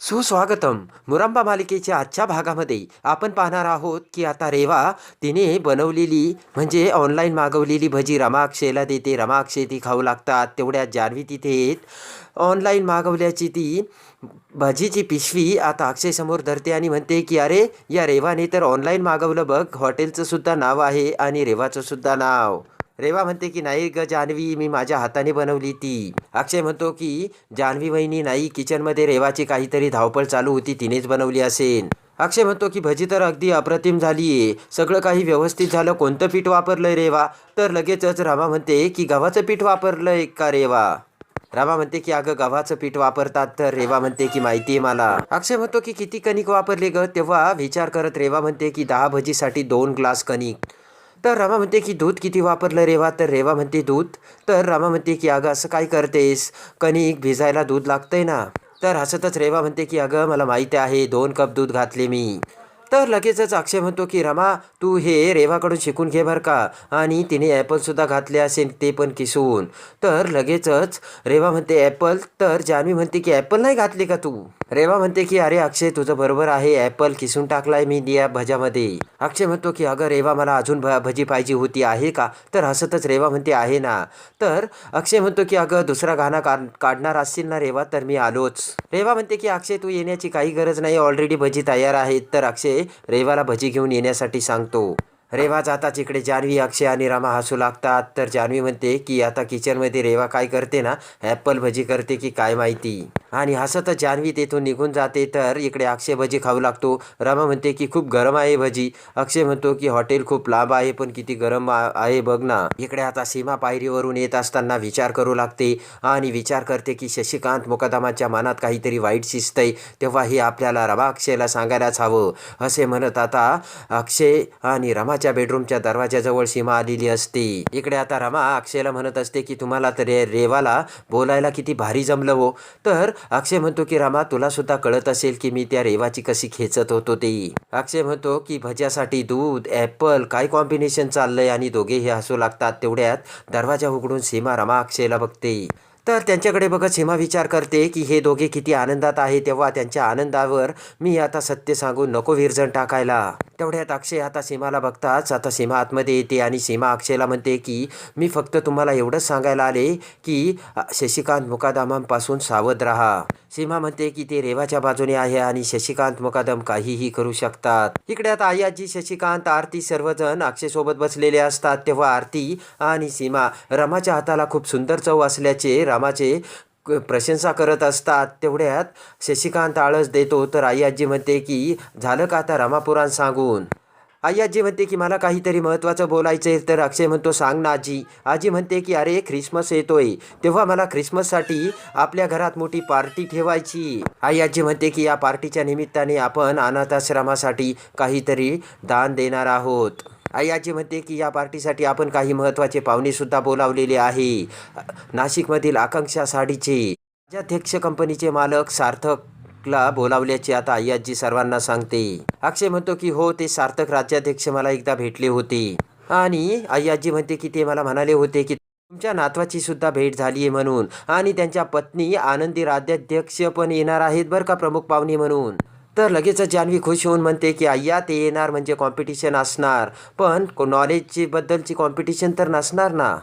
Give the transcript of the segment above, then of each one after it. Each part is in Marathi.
सुस्वागतम. मुरांबा मालिकेच्या आजच्या भागामध्ये आपण पाहणार आहोत की आता रेवा तिने बनवलेली म्हणजे ऑनलाईन मागवलेली भजी रमाक्षेला देते रमाक्षे ती खाऊ लागतात तेवढ्या जान्हवी तिथे ऑनलाईन मागवल्याची ती भजीची पिशवी आता अक्षयसमोर धरते आणि म्हणते की अरे या रेवाने तर ऑनलाईन मागवलं बघ हॉटेलचं सुद्धा नाव आहे आणि रेवाचं सुद्धा नाव. रेवा म्हणते की नाही ग जान्हवी मी माझ्या हाताने बनवली ती. अक्षय म्हणतो की जान्हवी वहिनी नाही किचनमध्ये रेवाची काहीतरी धावपळ चालू होती तिनेच बनवली असेल. अक्षय म्हणतो की भजी तर अगदी अप्रतिम झालीये. सगळं काही व्यवस्थित झालं कोणतं पीठ वापरलंय रेवा तर लगेचच रामा म्हणते की गव्हाचं पीठ वापरलंय का रेवा रामा म्हणते की अगं गव्हाचं पीठ वापरतात तर रेवा म्हणते की माहिती आहे मला. अक्षय म्हणतो की किती कणिक वापरले ग? तेव्हा विचार करत रेवा म्हणते की दहा भजीसाठी दोन ग्लास कणिक. तर रामा म्हणते की दूध किती वापरलं रेवा तर रेवा म्हणते दूध. तर रामा म्हणते की अगं असं काय करतेस? कणिक भिजायला दूध लागतंय ना. तर हसतच रेवा म्हणते की अगं मला माहिती आहे दोन कप दूध घातले मी. तर लगेचच अक्षय म्हणतो की रमा तू हे रेवाकडून शिकून घे बरं का. आणि तिने ॲपलसुद्धा घातले असेल ते पण किसून. तर लगेचच रेवा म्हणते ॲपल तर जान्हवी म्हणते की ॲपल नाही घातले का तू? रेवा म्हणते की अरे अक्षय तुझं बरोबर आहे ॲपल किसून टाकलाय मी या भज्यामध्ये. अक्षय म्हणतो की अगं रेवा मला अजून भ भजी पाहिजे होती आहे का? तर हसतच रेवा म्हणते आहे ना. तर अक्षय म्हणतो की अगं दुसरा गाणं का काढणार असतील ना रेवा तर मी आलोच. रेवा म्हणते की अक्षय तू येण्याची काही गरज नाही ऑलरेडी भजी तयार आहेत. तर अक्षय रेवाला भजी घेऊन येण्यासाठी सांगतो. रेवा जाताच इकडे जान्हवी अक्षय आणि रामा हसू लागतात तर जान्हवी म्हणते की आता किचनमध्ये रेवा काय करते ना? ॲपल भजी करते की काय माहिती? आणि हसतच जान्हवी तेथून निघून जाते तर इकडे अक्षय भजी खाऊ लागतो. रमा म्हणते की खूप गरम आहे भजी. अक्षय म्हणतो की हॉटेल खूप लांब आहे पण किती गरम आहे बघ ना. इकडे आता सीमा पायरीवरून येत असताना विचार करू लागते आणि विचार करते की शशिकांत मुकदमाच्या मनात काहीतरी वाईट शिजतंय तेव्हा हे आपल्याला रमा अक्षयला सांगायलाच हवं. असे म्हणत आता अक्षय आणि रमा रमाच्या बेडरूमच्या दरवाजाजवळ सीमा आलेली असते. इकडे आता रमा अक्षयला म्हणत असते की तुम्हाला तर रे रेवाला बोलायला किती भारी जमलं हो तर अक्षय म्हणतो की रमा तुला सुद्धा कळत असेल की मी त्या रेवाची कशी खेचत होतो ते. अक्षय म्हणतो की भज्यासाठी दूध ॲपल काय कॉम्बिनेशन चाललंय आणि दोघेही हसू लागतात तेवढ्यात दरवाजा उघडून सीमा रमा अक्षयला बघते. तर त्यांच्याकडे बघत सीमा विचार करते की हे दोघे किती आनंदात आहे तेव्हा त्यांच्या आनंदावर मी आता सत्य सांगून नको विरजण टाकायला. तेवढ्यात अक्षय आता सीमाला बघताच आता सीमा आतमध्ये येते आणि सीमा अक्षयला म्हणते की मी फक्त तुम्हाला एवढंच सांगायला आले की शशिकांत मुकादमांपासून सावध राहा. सीमा म्हणते की ते रेवाच्या बाजूने आहे आणि शशिकांत मुकादम काहीही करू शकतात. इकडे आता आई आजी शशिकांत आरती सर्वजण अक्षयसोबत बसलेले असतात. तेव्हा आरती आणि सीमा रमाच्या हाताला खूप सुंदर चव असल्याचे रामाचे प्रशंसा करत असतात. तेवढ्यात शशिकांत आळस देतो. तर आई आजी म्हणते की झालं का आता रामापुराण सांगून? आई आजी म्हणते की मला काहीतरी महत्त्वाचं बोलायचं आहे तर अक्षय म्हणतो सांग ना आजी. आजी म्हणते की अरे ख्रिसमस येतोय. तेव्हा मला ख्रिसमससाठी आपल्या घरात मोठी पार्टी ठेवायची. आई आजी म्हणते की या पार्टीच्या निमित्ताने आपण अनाथाश्रमासाठी काहीतरी दान देणार आहोत. आजी म्हणते की या पार्टीसाठी आपण काही महत्त्वाचे पाहुणेसुद्धा बोलावलेले आहे. नाशिकमधील आकांक्षा साडीचे राज्याध्यक्ष कंपनीचे मालक सार्थकला बोलावल्याचे आता अय्याजी सर्वांना सांगते. अक्षय म्हणतो की हो ते सार्थक राज्याध्यक्ष मला एकदा भेटले होते. आणि अय्याजी म्हणते की ते मला म्हणाले होते की तुमच्या नातवाची सुद्धा भेट झाली आहे म्हणून. आणि त्यांच्या पत्नी आनंदी राज्याध्यक्ष पण येणार आहेत बरं का प्रमुख पाहुणे म्हणून. तर लगेचच जान्हवी खुश होऊन म्हणते की अय्या ते येणार म्हणजे कॉम्पिटिशन असणार. पण नॉलेजची बद्दलची कॉम्पिटिशन तर नसणार ना.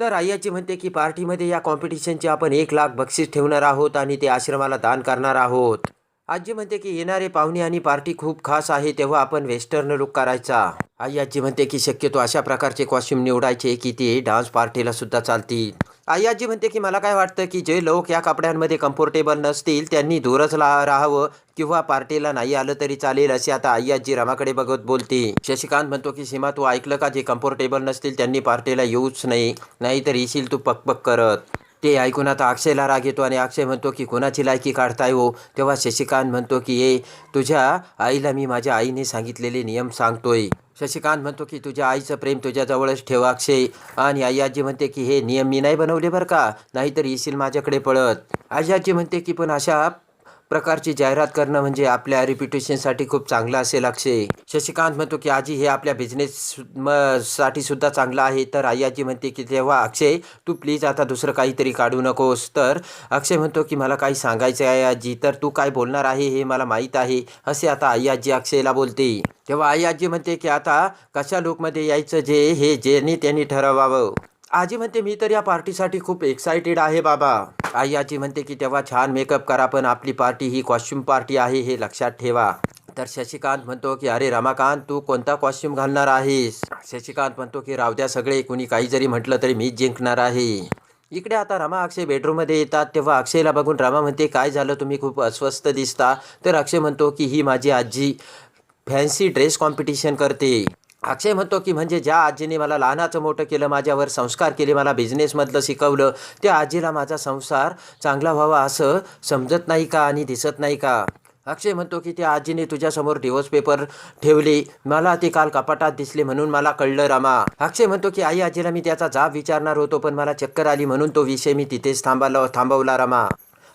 तर आय्याची म्हणते की पार्टीमध्ये या कॉम्पिटिशनचे आपण एक लाख बक्षीस ठेवणार आहोत आणि ते आश्रमाला दान करणार आहोत. आजी म्हणते की येणारे पाहुणे आणि पार्टी खूप खास आहे तेव्हा आपण वेस्टर्न लुक करायचा. आई आजी म्हणते की शक्यतो अशा प्रकारचे कॉस्ट्युम निवडायचे की ते डान्स पार्टीला सुद्धा चालतील. आई आजी म्हणते की मला काय वाटतं की जे लोक या कपड्यांमध्ये कम्फर्टेबल नसतील त्यांनी दूरच ला- राहावं किंवा पार्टीला नाही आलं तरी चालेल असे आता आई आजी रमाकडे बघत बोलते. शशिकांत म्हणतो की सीमा तू ऐकलं का जे कम्फर्टेबल नसतील त्यांनी पार्टीला येऊच नाही. नाहीतर येशील तू पकपक करत. ते ऐकून आता अक्षयला राग येतो आणि अक्षय म्हणतो की कोणाची लायकी काढताय हो? तेव्हा शशिकांत म्हणतो की ये तुझ्या आईला मी माझ्या आईने सांगितलेले नियम सांगतोय. शशिकांत म्हणतो की तुझ्या आईचं प्रेम तुझ्याजवळच ठेव अक्षय. आणि आई आजी म्हणते की हे नियम मी नाही बनवले बरं का? नाहीतर येशील माझ्याकडे पळत. आई आजी म्हणते की पण अशा प्रकारची जाहिरात करणं म्हणजे आपल्या रिप्युटेशनसाठी खूप चांगलं असेल अक्षय. शशिकांत म्हणतो की आजी हे आपल्या बिझनेस म साठी सुद्धा चांगलं आहे. तर आई आजी म्हणते की तेव्हा अक्षय तू प्लीज आता दुसरं काहीतरी काढू नकोस. तर अक्षय म्हणतो की मला काही सांगायचं आहे आजी तर तू काय बोलणार आहे हे मला माहीत आहे. असे आता आई आजी अक्षयला बोलते. तेव्हा आई आजी म्हणते की आता कशा लुकमध्ये यायचं जे हे ज्यांनी त्यांनी ठरवावं. आजी म्हणते मी तर या पार्टीसाठी खूप एक्सायटेड आहे बाबा. आई आजी म्हणते की तेव्हा छान मेकअप करा पण आपली पार्टी ही कॉस्ट्युम पार्टी आहे हे लक्षात ठेवा. तर शशिकांत म्हणतो की अरे रमाकांत तू कोणता कॉस्ट्युम घालणार आहेस? शशिकांत म्हणतो की राव द्या सगळे कुणी काही जरी म्हटलं तरी मीच जिंकणार आहे. इकडे आता रमा अक्षय बेडरूममध्ये येतात. तेव्हा अक्षयला बघून रमा म्हणते काय झालं? तुम्ही खूप अस्वस्थ दिसता. तर अक्षय म्हणतो की ही माझी आजी फॅन्सी ड्रेस कॉम्पिटिशन करते. अक्षय म्हणतो की म्हणजे ज्या आजीने मला लहानाचं मोठं केलं माझ्यावर संस्कार केले मला बिझनेसमधलं शिकवलं त्या आजीला माझा संसार चांगला व्हावा असं समजत नाही का आणि दिसत नाही का? अक्षय म्हणतो की त्या आजीने तुझ्यासमोर डिवोर्स पेपर ठेवली. मला ती काल कपाटात दिसली म्हणून मला कळलं रामा. अक्षय म्हणतो की आई आजीला मी त्याचा जाब विचारणार होतो पण मला चक्कर आली म्हणून तो विषय मी तिथेच थांबाला थांबवला रामा.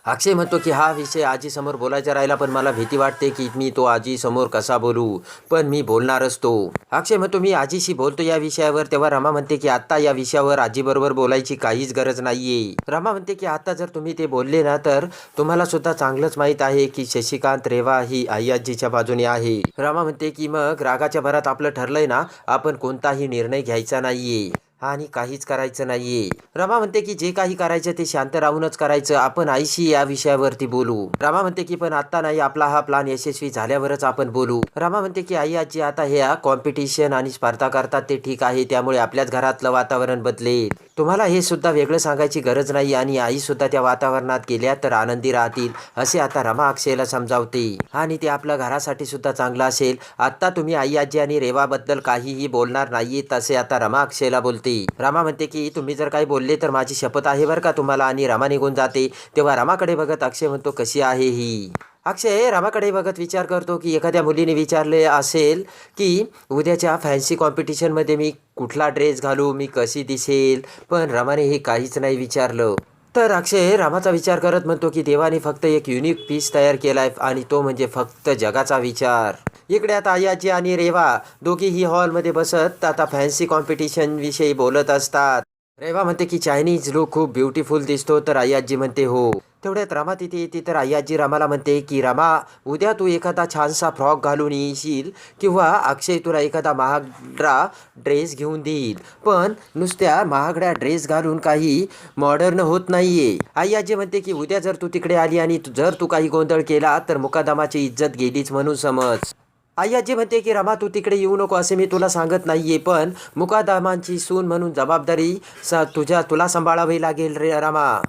अक्षय म्हणतो की हा विषय आजीसमोर बोलायचा राहिला पण मला भीती वाटते की मी तो आजीसमोर कसा बोलू? पण मी बोलणार असतो अक्षय म्हणतो मी आजीशी बोलतो या विषयावर. तेव्हा रमा म्हणते की आत्ता या विषयावर आजीबरोबर बोलायची काहीच गरज नाहीये. रमा म्हणते की आता जर तुम्ही ते बोलले ना तर तुम्हाला सुद्धा चांगलंच माहीत आहे की शशिकांत रेवा ही आई आजीच्या बाजूने आहे. रमा म्हणते की मग रागाच्या भरात आपलं ठरलंय ना आपण कोणताही निर्णय घ्यायचा नाहीये. आणि काहीच करायचं नाहीये. रमा म्हणते की जे काही करायचं ते शांत राहूनच करायचं. आपण आईशी या विषयावरती बोलू. रमा म्हणते की पण आता नाही आपला हा प्लान यशस्वी झाल्यावरच आपण बोलू. रमा म्हणते की आई आजी आता ह्या कॉम्पिटिशन आणि स्पर्धा करतात ते ठीक आहे. त्यामुळे आपल्याच घरातलं वातावरण बदलेल. तुम्हाला हे सुद्धा वेगळं सांगायची गरज नाही आणि आई सुद्धा त्या वातावरणात गेल्या तर आनंदी राहतील असे आता रमा अक्षयला समजावते. आणि ते आपल्या घरासाठी सुद्धा चांगलं असेल. आता तुम्ही आई आजी आणि रेवाबद्दल काहीही बोलणार नाही तसे आता रमा अक्षयला बोलते. रामा म्हणते की तुम्ही जर काही बोलले तर माझी शपथ आहे बरं का तुम्हाला आणि रामा निघून जाते. तेव्हा रामाकडे बघत अक्षय म्हणतो कशी आहे ही? अक्षय रामाकडे बघत विचार करतो की एखाद्या मुलीने विचारले असेल की उद्याच्या फॅन्सी कॉम्पिटिशनमध्ये मी कुठला ड्रेस घालू मी कशी दिसेल? पण रामाने हे काहीच नाही विचारलं. तर अक्षय रामाचा विचार करत म्हणतो की देवाने फक्त एक युनिक पीस तयार केला आहे आणि तो म्हणजे फक्त जगाचा विचार. इकडे आता आयाजी आणि रेवा दोघीही हॉलमध्ये बसत आता फॅन्सी कॉम्पिटिशन विषयी बोलत असतात. रेवा म्हणते की चायनीज लुक खूप ब्युटिफुल दिसतो तर आयाजी म्हणते हो. तेवढ्यात रमा तिथे येते तर आयाजी रमाला म्हणते की रमा उद्या तू एखादा छानसा फ्रॉक घालून येशील किंवा अक्षय तुला एखादा महागडा ड्रेस घेऊन देईल. पण नुसत्या महागड्या ड्रेस घालून काही मॉडर्न होत नाहीये. आयाजी म्हणते की उद्या जर तू तिकडे आली आणि तू- जर तू काही गोंधळ केला तर मुकादमाची इज्जत गेलीच म्हणून समज. आई आजी म्हणते की रमा तू तिकडे येऊ नको असे मी तुला सांगत नाही आहे पण मुकादमांची सून म्हणून जबाबदारी स तुझ्या तुला सांभाळावी लागेल रे रमा.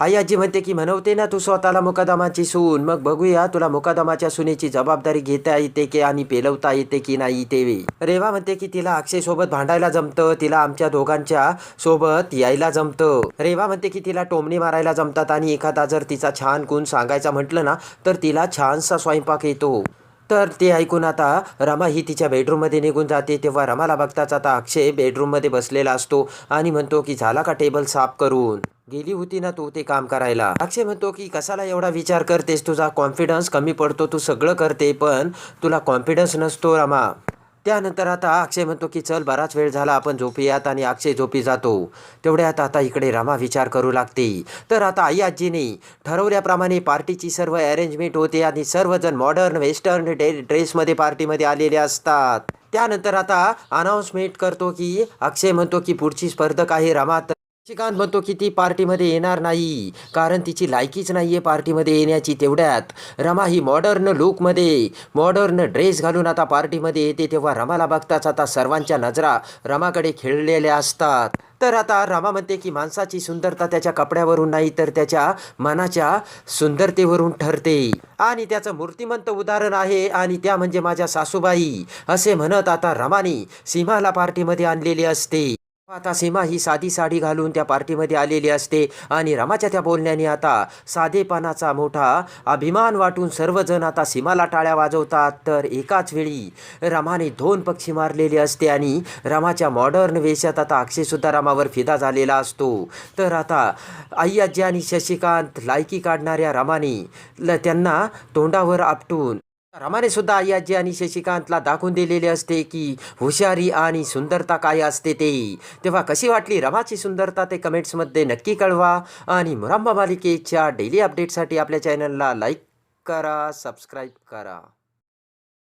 आई आजी म्हणते की म्हणवते ना तू स्वतःला मुकादमाची सून मग बघूया तुला मुकादमाच्या सुनेची जबाबदारी घेता येते की आणि पेलवता येते की नाही ते. रेवा म्हणते की तिला अक्षयसोबत भांडायला जमतं तिला आमच्या दोघांच्या सोबत यायला जमतं. रेवा म्हणते की तिला टोमणी मारायला जमतात आणि एखादा जर तिचा छान गुण सांगायचा म्हटलं ना तर तिला छानसा स्वयंपाक येतो. तर ते ऐकून आता रमा ही तिच्या बेडरूममध्ये निघून जाते. तेव्हा रमाला बघताच आता अक्षय बेडरूममध्ये बसलेला असतो आणि म्हणतो की झाला का टेबल साफ करून? गेली होती ना तू ते काम करायला? अक्षय म्हणतो की कशाला एवढा विचार करतेस? तुझा कॉन्फिडन्स कमी पडतो. तू सगळं करते पण तुला कॉन्फिडन्स नसतो रमा. त्यानंतर आता अक्षय म्हणतो की चल बराच वेळ झाला आपण झोपूयात आणि अक्षय झोपी जातो. तेवढ्यात आता इकडे रमा विचार करू लागते. तर आता आई आजीने ठरवल्याप्रमाणे पार्टीची सर्व अरेंजमेंट होते आणि सर्वजण मॉडर्न वेस्टर्न डे ड्रेसमध्ये पार्टीमध्ये आलेले असतात. त्यानंतर आता अनाऊन्समेंट करतो की अक्षय म्हणतो की पुढची स्पर्धक आहे रमा तर श्रीकांत म्हणतो की ती पार्टीमध्ये येणार नाही. कारण तिची लायकीच नाही आहे पार्टीमध्ये येण्याची तेवढ्यात. रमा ही मॉडर्न लुकमध्ये मॉडर्न ड्रेस घालून आता पार्टीमध्ये येते तेव्हा रमाला बघताच आता सर्वांच्या नजरा रमाकडे खेळलेल्या असतात. तर आता रमा म्हणते की माणसाची सुंदरता त्याच्या कपड्यावरून नाही तर त्याच्या मनाच्या सुंदरतेवरून ठरते. आणि त्याचं मूर्तिमंत उदाहरण आहे आणि त्या म्हणजे माझ्या सासूबाई. असे म्हणत आता रमाने सीमाला पार्टीमध्ये आणलेली असते. आता सीमा ही साधी साडी घालून त्या पार्टीमध्ये आलेली असते आणि रमाच्या त्या बोलण्याने आता साधेपणाचा मोठा अभिमान वाटून सर्वजण आता सीमाला टाळ्या वाजवतात. तर एकाच वेळी रमाने दोन पक्षी मारलेले असते आणि रमाच्या मॉडर्न वेशात आता अक्षयसुद्धा रमावर फिदा झालेला असतो. तर आता आई आजी आणि शशिकांत लायकी काढणाऱ्या रमाने ल त्यांना तोंडावर आपटून रमाने सुद्धा आई आणि शशिकांतला दाखवून दिलेले असते की हुशारी आणि सुंदरता काय असते ते. तेव्हा कशी वाटली रमाची सुंदरता ते कमेंट्समध्ये नक्की कळवा. आणि मुरांबा मालिकेच्या डेली अपडेटसाठी आपल्या चॅनलला लाईक करा सबस्क्राईब करा.